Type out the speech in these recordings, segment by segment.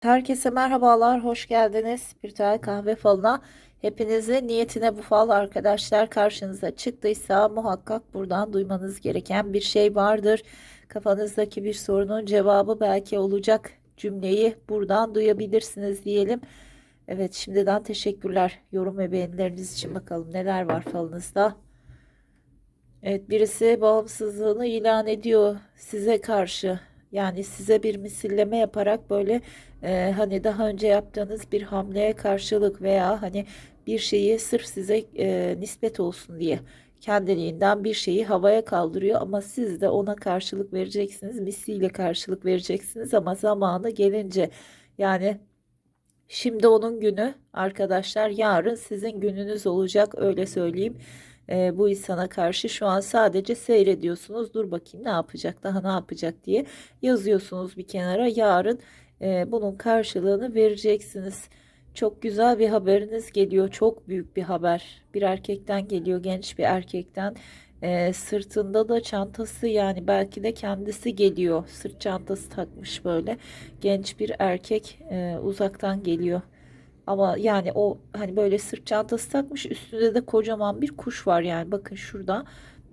Herkese merhabalar, hoş geldiniz. Spiritüel kahve falına. Hepinizi niyetine bu fal arkadaşlar karşınıza çıktıysa muhakkak buradan duymanız gereken bir şey vardır. Kafanızdaki bir sorunun cevabı belki olacak cümleyi buradan duyabilirsiniz diyelim. Evet şimdiden teşekkürler yorum ve beğenileriniz için bakalım neler var falınızda. Evet birisi bağımsızlığını ilan ediyor size karşı. Yani size bir misilleme yaparak böyle e, hani daha önce yaptığınız bir hamleye karşılık veya hani bir şeyi sırf size e, nispet olsun diye kendiliğinden bir şeyi havaya kaldırıyor ama siz de ona karşılık vereceksiniz. Misliyle karşılık vereceksiniz ama zamanı gelince yani şimdi onun günü arkadaşlar yarın sizin gününüz olacak öyle söyleyeyim e, bu insana karşı şu an sadece seyrediyorsunuz. Dur bakayım ne yapacak, daha ne yapacak diye yazıyorsunuz bir kenara. Yarın e, bunun karşılığını vereceksiniz. Çok güzel bir haberiniz geliyor. Çok büyük bir haber. Bir erkekten geliyor, genç bir erkekten. E, sırtında da çantası yani belki de kendisi geliyor. Sırt çantası takmış böyle. Genç bir erkek e, uzaktan geliyor. Ama yani o hani böyle sırt çantası takmış üstünde de kocaman bir kuş var yani. Bakın şurada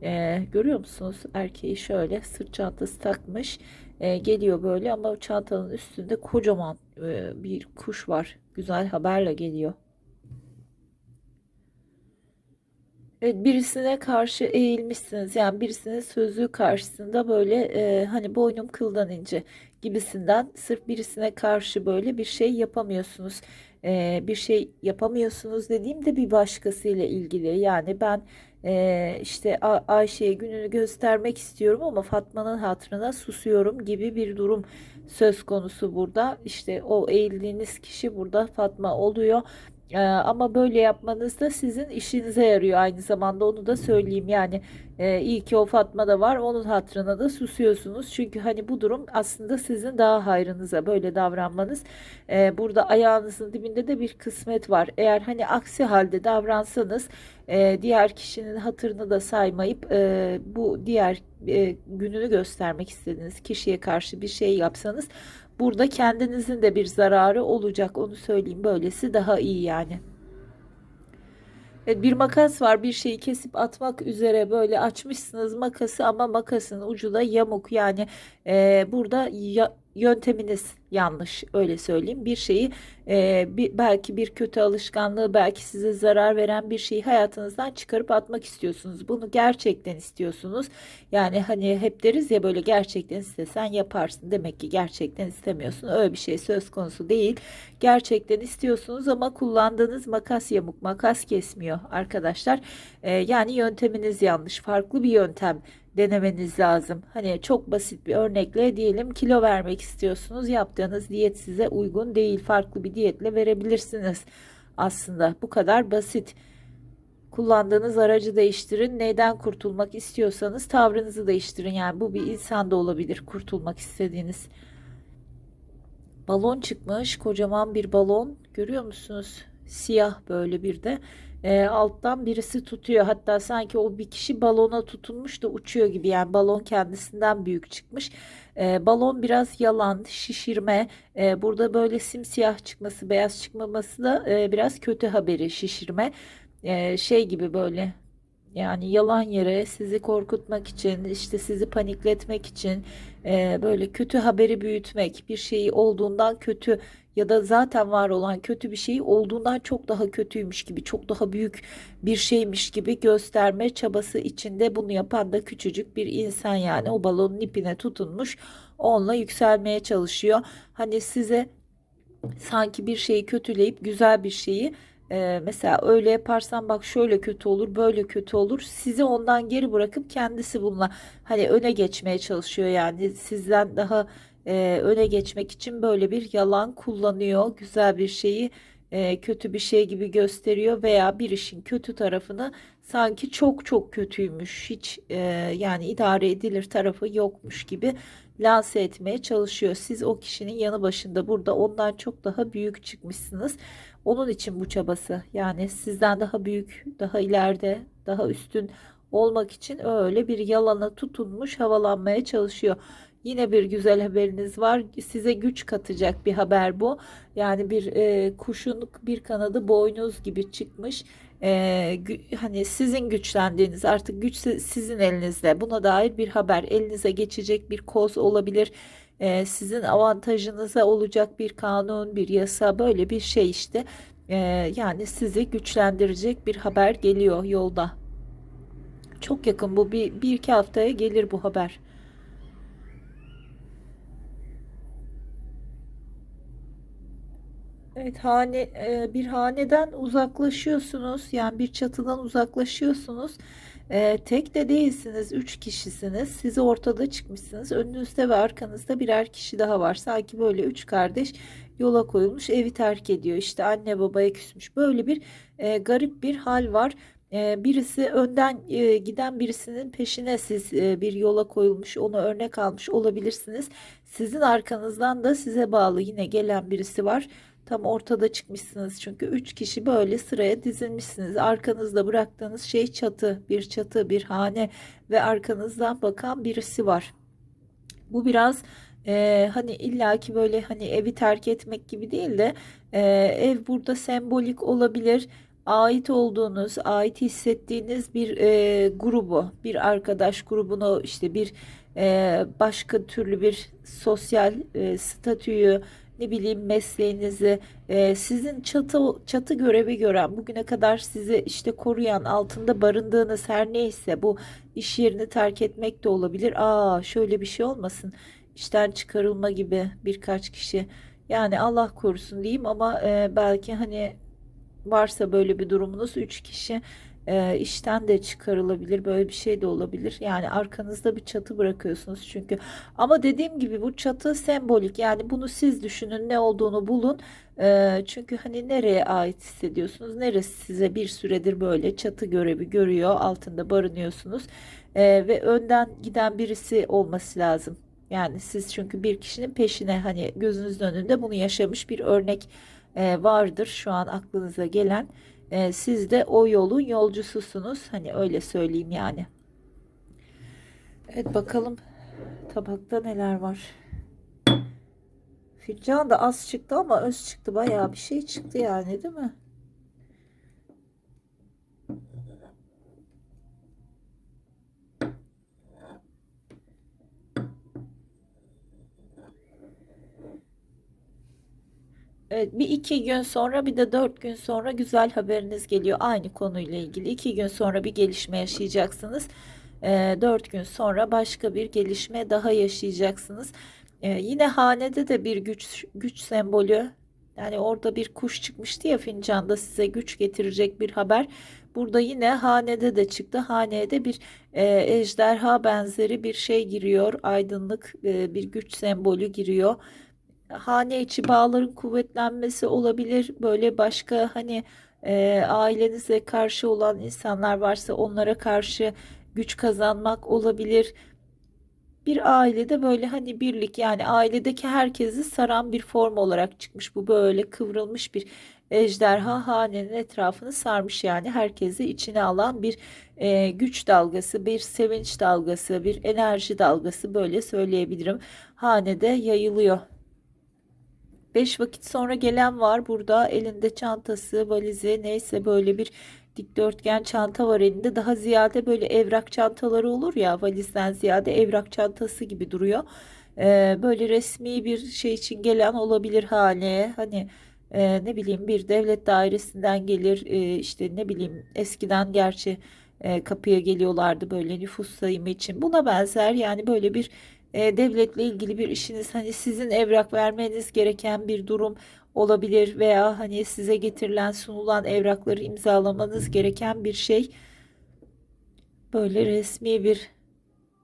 e, görüyor musunuz? Erkeği şöyle sırt çantası takmış e, geliyor böyle ama çantanın üstünde kocaman e, bir kuş var. Güzel haberle geliyor. Evet, birisine karşı eğilmişsiniz. Yani birisinin sözü karşısında böyle e, hani boynum kıldan ince gibisinden sırf birisine karşı böyle bir şey yapamıyorsunuz e, bir şey yapamıyorsunuz dediğimde bir başkasıyla ilgili. Yani ben e, işte Ayşe'ye gününü göstermek istiyorum ama Fatma'nın hatırına susuyorum gibi bir durum söz konusu burada. İşte o eğildiğiniz kişi burada Fatma oluyor. Ama böyle yapmanız da sizin işinize yarıyor. Aynı zamanda onu da söyleyeyim. Yani e, iyi ki o Fatma da var. Onun hatırına da susuyorsunuz. Çünkü hani bu durum aslında sizin daha hayrınıza böyle davranmanız. Ee, burada ayağınızın dibinde de bir kısmet var. Eğer hani aksi halde davransanız e, diğer kişinin hatırını da saymayıp e, bu diğer e, gününü göstermek istediğiniz kişiye karşı bir şey yapsanız Burada kendinizin de bir zararı olacak. Onu söyleyeyim. Böylesi daha iyi yani. Evet, bir makas var bir şeyi kesip atmak üzere böyle açmışsınız makası ama makasın ucu da yamuk. Yani e, burada ya, yönteminiz yanlış öyle söyleyeyim. Bir şeyi e, bir, belki bir kötü alışkanlığı belki size zarar veren bir şeyi hayatınızdan çıkarıp atmak istiyorsunuz. Bunu gerçekten istiyorsunuz. Yani hani hep deriz ya böyle gerçekten istesen yaparsın. Demek ki gerçekten istemiyorsun. Öyle bir şey söz konusu değil. Gerçekten istiyorsunuz ama kullandığınız makas yamuk makas kesmiyor arkadaşlar. E, yani yönteminiz yanlış. Farklı bir yöntem denemeniz lazım. Hani çok basit bir örnekle diyelim kilo vermek istiyorsunuz. Yaptığınız diyet size uygun değil. Farklı bir diyetle verebilirsiniz. Aslında bu kadar basit. Kullandığınız aracı değiştirin. Neyden kurtulmak istiyorsanız tavrınızı değiştirin. Yani bu bir insan da olabilir kurtulmak istediğiniz. Balon çıkmış. Kocaman bir balon. Görüyor musunuz? Siyah böyle bir de e, alttan birisi tutuyor. Hatta sanki o bir kişi balona tutunmuş da uçuyor gibi. Yani balon kendisinden büyük çıkmış. E, balon biraz yalan, şişirme. E, burada böyle simsiyah çıkması, beyaz çıkmaması da e, biraz kötü haberi şişirme. E, şey gibi böyle yani yalan yere sizi korkutmak için, işte sizi panikletmek için e, böyle kötü haberi büyütmek, bir şeyi olduğundan kötü ya da zaten var olan kötü bir şeyi olduğundan çok daha kötüymüş gibi, çok daha büyük bir şeymiş gibi gösterme çabası içinde bunu yapan da küçücük bir insan yani o balonun ipine tutunmuş, onunla yükselmeye çalışıyor. Hani size sanki bir şeyi kötüleyip güzel bir şeyi ee, mesela öyle yaparsan bak şöyle kötü olur, böyle kötü olur. Sizi ondan geri bırakıp kendisi bununla hani öne geçmeye çalışıyor yani sizden daha e, öne geçmek için böyle bir yalan kullanıyor. Güzel bir şeyi e, kötü bir şey gibi gösteriyor veya bir işin kötü tarafını sanki çok çok kötüymüş, hiç e, yani idare edilir tarafı yokmuş gibi lanse etmeye çalışıyor. Siz o kişinin yanı başında burada ondan çok daha büyük çıkmışsınız. Onun için bu çabası yani sizden daha büyük, daha ileride, daha üstün olmak için öyle bir yalana tutunmuş havalanmaya çalışıyor. Yine bir güzel haberiniz var. Size güç katacak bir haber bu. Yani bir e, kuşun bir kanadı boynuz gibi çıkmış. E, gü- hani sizin güçlendiğiniz artık güç si- sizin elinizde. Buna dair bir haber. Elinize geçecek bir koz olabilir. E, sizin avantajınıza olacak bir kanun, bir yasa böyle bir şey işte. E, yani sizi güçlendirecek bir haber geliyor yolda. Çok yakın bu bir, bir iki haftaya gelir bu haber. Evet, hane e, bir haneden uzaklaşıyorsunuz. Yani bir çatıdan uzaklaşıyorsunuz. E, tek de değilsiniz, üç kişisiniz. Siz ortada çıkmışsınız. Önünüzde ve arkanızda birer kişi daha var. Sanki böyle üç kardeş yola koyulmuş, evi terk ediyor. İşte anne babaya küsmüş. Böyle bir e, garip bir hal var. Birisi önden giden birisinin peşine siz bir yola koyulmuş, onu örnek almış olabilirsiniz. Sizin arkanızdan da size bağlı yine gelen birisi var. Tam ortada çıkmışsınız çünkü üç kişi böyle sıraya dizilmişsiniz. Arkanızda bıraktığınız şey çatı, bir çatı, bir hane ve arkanızdan bakan birisi var. Bu biraz e, hani illaki böyle hani evi terk etmek gibi değil de e, ev burada sembolik olabilir. Ait olduğunuz, ait hissettiğiniz bir e, grubu, bir arkadaş grubunu işte bir e, başka türlü bir sosyal e, statüyü ne bileyim mesleğinizi e, sizin çatı çatı görevi gören bugüne kadar sizi işte koruyan altında barındığınız her neyse bu iş yerini terk etmek de olabilir. Aa şöyle bir şey olmasın işten çıkarılma gibi birkaç kişi yani Allah korusun diyeyim ama e, belki hani varsa böyle bir durumunuz 3 kişi e, işten de çıkarılabilir böyle bir şey de olabilir. Yani arkanızda bir çatı bırakıyorsunuz çünkü. Ama dediğim gibi bu çatı sembolik. Yani bunu siz düşünün ne olduğunu bulun. E, çünkü hani nereye ait hissediyorsunuz? Neresi size bir süredir böyle çatı görevi görüyor altında barınıyorsunuz? E, ve önden giden birisi olması lazım. Yani siz çünkü bir kişinin peşine hani gözünüzün önünde bunu yaşamış bir örnek e, vardır şu an aklınıza gelen. E, siz de o yolun yolcususunuz. Hani öyle söyleyeyim yani. Evet bakalım tabakta neler var. Fincan da az çıktı ama öz çıktı. Bayağı bir şey çıktı yani değil mi? Bir iki gün sonra bir de dört gün sonra güzel haberiniz geliyor aynı konuyla ilgili. İki gün sonra bir gelişme yaşayacaksınız. Ee, dört gün sonra başka bir gelişme daha yaşayacaksınız. Ee, yine hanede de bir güç güç sembolü. Yani orada bir kuş çıkmıştı ya fincanda size güç getirecek bir haber. Burada yine hanede de çıktı. Haneye de bir e, ejderha benzeri bir şey giriyor. Aydınlık e, bir güç sembolü giriyor hane içi bağların kuvvetlenmesi olabilir. Böyle başka hani e, ailenize karşı olan insanlar varsa onlara karşı güç kazanmak olabilir. Bir ailede böyle hani birlik yani ailedeki herkesi saran bir form olarak çıkmış. Bu böyle kıvrılmış bir ejderha hanenin etrafını sarmış yani herkesi içine alan bir e, güç dalgası, bir sevinç dalgası, bir enerji dalgası böyle söyleyebilirim. Hanede yayılıyor. Beş vakit sonra gelen var burada elinde çantası, valizi neyse böyle bir dikdörtgen çanta var elinde. Daha ziyade böyle evrak çantaları olur ya valizden ziyade evrak çantası gibi duruyor. Ee, böyle resmi bir şey için gelen olabilir hale. Hani e, ne bileyim bir devlet dairesinden gelir e, işte ne bileyim eskiden gerçi e, kapıya geliyorlardı böyle nüfus sayımı için. Buna benzer yani böyle bir e, devletle ilgili bir işiniz hani sizin evrak vermeniz gereken bir durum olabilir veya hani size getirilen sunulan evrakları imzalamanız gereken bir şey. Böyle resmi bir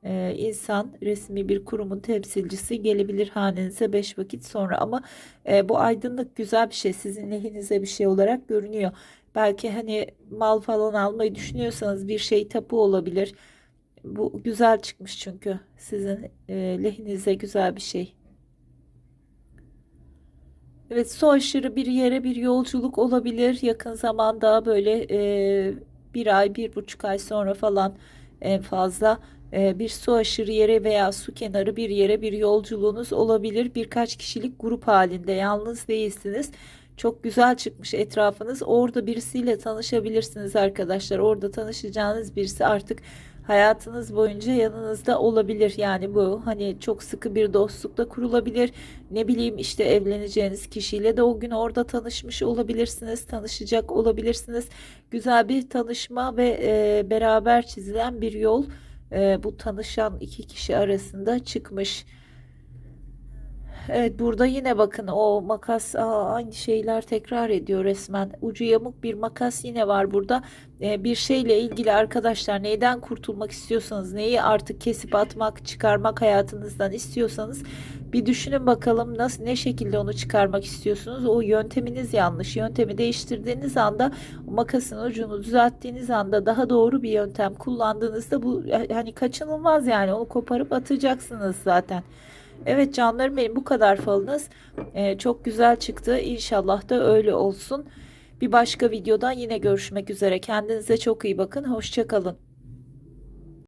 e, insan resmi bir kurumun temsilcisi gelebilir hanenize 5 vakit sonra. Ama e, bu aydınlık güzel bir şey sizin lehinize bir şey olarak görünüyor. Belki hani mal falan almayı düşünüyorsanız bir şey tapu olabilir bu güzel çıkmış çünkü sizin e, lehinize güzel bir şey. Evet, su aşırı bir yere bir yolculuk olabilir. Yakın zamanda böyle e, bir ay, bir buçuk ay sonra falan en fazla e, bir su aşırı yere veya su kenarı bir yere bir yolculuğunuz olabilir. Birkaç kişilik grup halinde yalnız değilsiniz. Çok güzel çıkmış etrafınız. Orada birisiyle tanışabilirsiniz arkadaşlar. Orada tanışacağınız birisi artık hayatınız boyunca yanınızda olabilir. Yani bu hani çok sıkı bir dostluk da kurulabilir. Ne bileyim işte evleneceğiniz kişiyle de o gün orada tanışmış olabilirsiniz. Tanışacak olabilirsiniz. Güzel bir tanışma ve e, beraber çizilen bir yol e, bu tanışan iki kişi arasında çıkmış. Evet burada yine bakın o makas aa, aynı şeyler tekrar ediyor resmen. Ucu yamuk bir makas yine var burada. Ee, bir şeyle ilgili arkadaşlar neyden kurtulmak istiyorsanız neyi artık kesip atmak çıkarmak hayatınızdan istiyorsanız bir düşünün bakalım nasıl ne şekilde onu çıkarmak istiyorsunuz. O yönteminiz yanlış. Yöntemi değiştirdiğiniz anda makasın ucunu düzelttiğiniz anda daha doğru bir yöntem kullandığınızda bu hani kaçınılmaz yani onu koparıp atacaksınız zaten. Evet canlarım benim bu kadar falınız. Ee, çok güzel çıktı. İnşallah da öyle olsun. Bir başka videoda yine görüşmek üzere. Kendinize çok iyi bakın. Hoşça kalın.